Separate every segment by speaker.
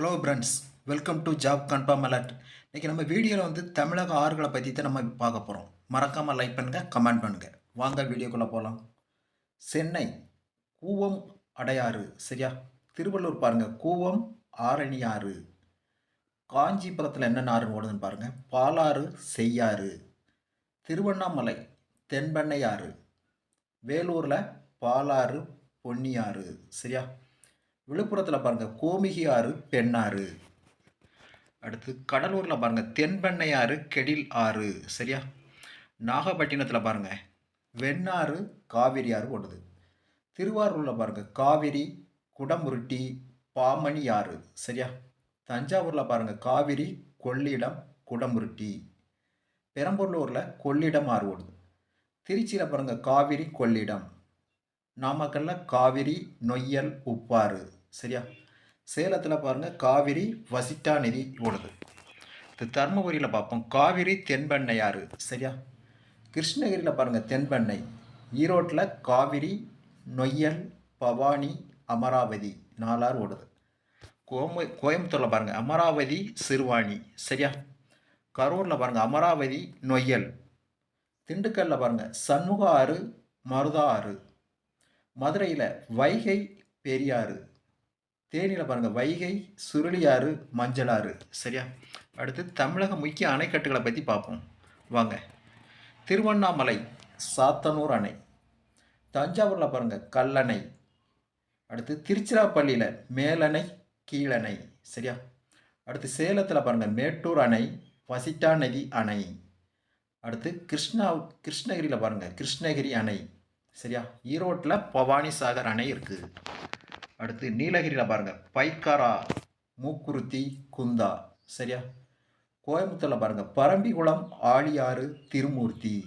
Speaker 1: Hello friends welcome to job confirm alert இன்றைக்கி நம்ம வீடியோவில் வந்து தமிழக ஆறுகளை பற்றி தான் நம்ம பார்க்க போகிறோம் மறக்காமல் லைக் பண்ணுங்கள் கமெண்ட் பண்ணுங்கள் வாங்க வீடியோக்குள்ளே போகலாம் சென்னை கூவம் அடையாறு சரியா? திருவள்ளூர் பாருங்கள் கூவம் ஆரணி ஆறு காஞ்சிபுரத்தில் என்னென்ன ஆறு ஓடுதுன்னு பாருங்கள் பாலாறு செய்யாறு. திருவண்ணாமலை தென்பெண்ணை ஆறு வேலூரில் பாலாறு பொன்னியாறு சரியா? விழுப்புரத்தில் பாருங்கள் கோமிகி ஆறு பெண்ணாறு அடுத்து கடலூரில் பாருங்கள் தென்பெண்ணை ஆறு கெடில் ஆறு. சரியா? நாகப்பட்டினத்தில் பாருங்கள் வெண்ணாறு காவிரி ஆறு ஓடுது திருவாரூரில் பாருங்கள் காவிரி குடமுருட்டி பாமணி ஆறு. சரியா? தஞ்சாவூரில் பாருங்கள் காவிரி கொள்ளிடம் குடமுருட்டி. பெரம்பலூரில் கொள்ளிடம் ஆறு ஓடுது திருச்சியில் பாருங்கள் காவிரி கொள்ளிடம். நாமக்கல்ல காவிரி நொய்யல் உப்பாறு. சரியா? சேலத்தில் பாருங்கள் காவிரி வசிட்டா நதி ஓடுது இது தருமபுரியில் பார்ப்போம். காவிரி தென்பெண்ணையாறு சரியா? கிருஷ்ணகிரியில் பாருங்கள் தென்பெண்ணை. ஈரோட்டில் காவிரி நொய்யல் பவானி அமராவதி நாலாறு ஓடுது. கோம கோயம்புத்தூரில் பாருங்கள் அமராவதி சிறுவாணி. சரியா? கரூரில் பாருங்கள் அமராவதி நொய்யல். திண்டுக்கல்லில் பாருங்கள் சண்முக ஆறு மருதா ஆறு மதுரையில் வைகை பெரியாறு. தேனியில் பாருங்கள் வைகை சுருளியாறு மஞ்சளாறு. சரியா? அடுத்து தமிழக முக்கிய அணைக்கட்டுகளை பற்றி பார்ப்போம். வாங்க. திருவண்ணாமலை சாத்தனூர் அணை. தஞ்சாவூரில் பாருங்கள் கல்லணை. அடுத்து திருச்சிராப்பள்ளியில் மேலணை கீழணை. சரியா? அடுத்து சேலத்தில் பாருங்கள் மேட்டூர் அணை வசிட்டா நதி அணை. அடுத்து கிருஷ்ணா கிருஷ்ணகிரியில் பாருங்கள் கிருஷ்ணகிரி அணை. சரியா? ஈரோட்டில் பவானி சாகர் அணை இருக்குது அடுத்து நீலகிரியில் பாருங்கள் பைக்காரா மூக்குருத்தி குந்தா. சரியா? கோயம்புத்தூரில் பாருங்கள் பரம்பிக்குளம் ஆழியாறு திருமூர்த்தி.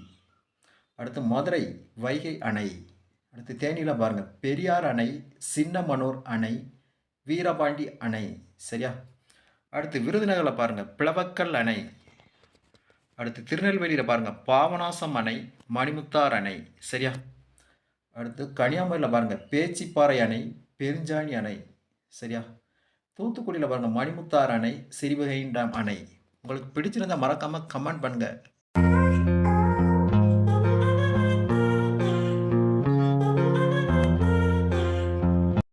Speaker 1: அடுத்து மதுரை வைகை அணை. அடுத்து தேனியில் பாருங்கள் பெரியார் அணை சின்னமனூர் அணை வீரபாண்டி அணை. சரியா? அடுத்து விருதுநகரில் பாருங்கள் பிளவக்கல் அணை. அடுத்து திருநெல்வேலியில் பாருங்கள் பாவநாசம் அணை மணிமுத்தார் அணை. சரியா? அடுத்து கன்னியாகுமரியில் பாருங்கள் பேச்சிப்பாறை அணை பெருஞ்சாணி அணை. சரியா? தூத்துக்குடியில் பாருங்கள் மணிமுத்தார் அணை சிறுவகை டேம் அணை. உங்களுக்கு பிடிச்சிருந்தா மறக்காமல் கமெண்ட் பண்ணுங்கள்